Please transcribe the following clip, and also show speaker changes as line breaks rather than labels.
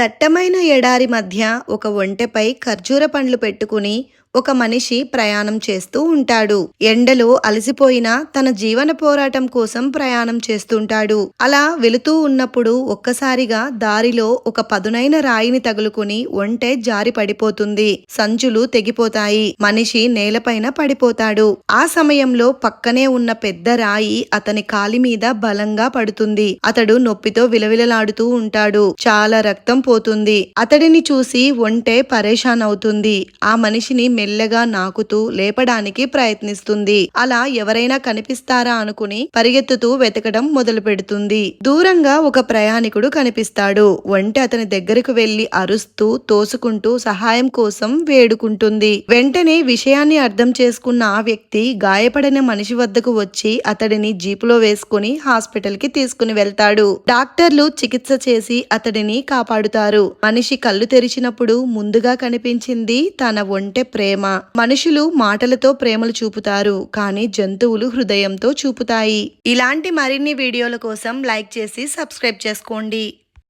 దట్టమైన ఎడారి మధ్య ఒక ఒంటెపై ఖర్జూర పండ్లు పెట్టుకుని ఒక మనిషి ప్రయాణం చేస్తూ ఉంటాడు. ఎండలో అలసిపోయిన తన జీవన పోరాటం కోసం ప్రయాణం చేస్తుంటాడు. అలా వెళుతూ ఉన్నప్పుడు ఒక్కసారిగా దారిలో ఒక పదునైన రాయిని తగులుకుని ఒంటె జారి పడిపోతుంది. సంచులు తెగిపోతాయి. మనిషి నేలపైన పడిపోతాడు. ఆ సమయంలో పక్కనే ఉన్న పెద్ద రాయి అతని కాలి మీద బలంగా పడుతుంది. అతడు నొప్పితో విలవిలలాడుతూ ఉంటాడు. చాలా రక్తం పోతుంది. అతడిని చూసి ఒంటె పరేషాన్ అవుతుంది. ఆ మనిషిని మెల్లగా నాకుతూ లేపడానికి ప్రయత్నిస్తుంది. అలా ఎవరైనా కనిపిస్తారా అనుకుని పరిగెత్తుతూ వెతకడం మొదలు పెడుతుంది దూరంగా ఒక ప్రయాణికుడు కనిపిస్తాడు. ఒంటె అతని దగ్గరకు వెళ్ళి అరుస్తూ తోసుకుంటూ సహాయం కోసం వేడుకుంటుంది. వెంటనే విషయాన్ని అర్థం చేసుకున్న ఆ వ్యక్తి గాయపడిన మనిషి వద్దకు వచ్చి అతడిని జీపులో వేసుకుని హాస్పిటల్కి తీసుకుని వెళ్తాడు. డాక్టర్లు చికిత్స చేసి అతడిని కాపాడుతారు. మనిషి కళ్ళు తెరిచినప్పుడు ముందుగా కనిపించింది తన ఒంటె ప్రేమ. మనుషులు మాటలతో ప్రేమలు చూపుతారు కానీ జంతువులు హృదయంతో చూపుతాయి. ఇలాంటి మరిన్ని వీడియోల కోసం లైక్ చేసి సబ్స్క్రైబ్ చేసుకోండి.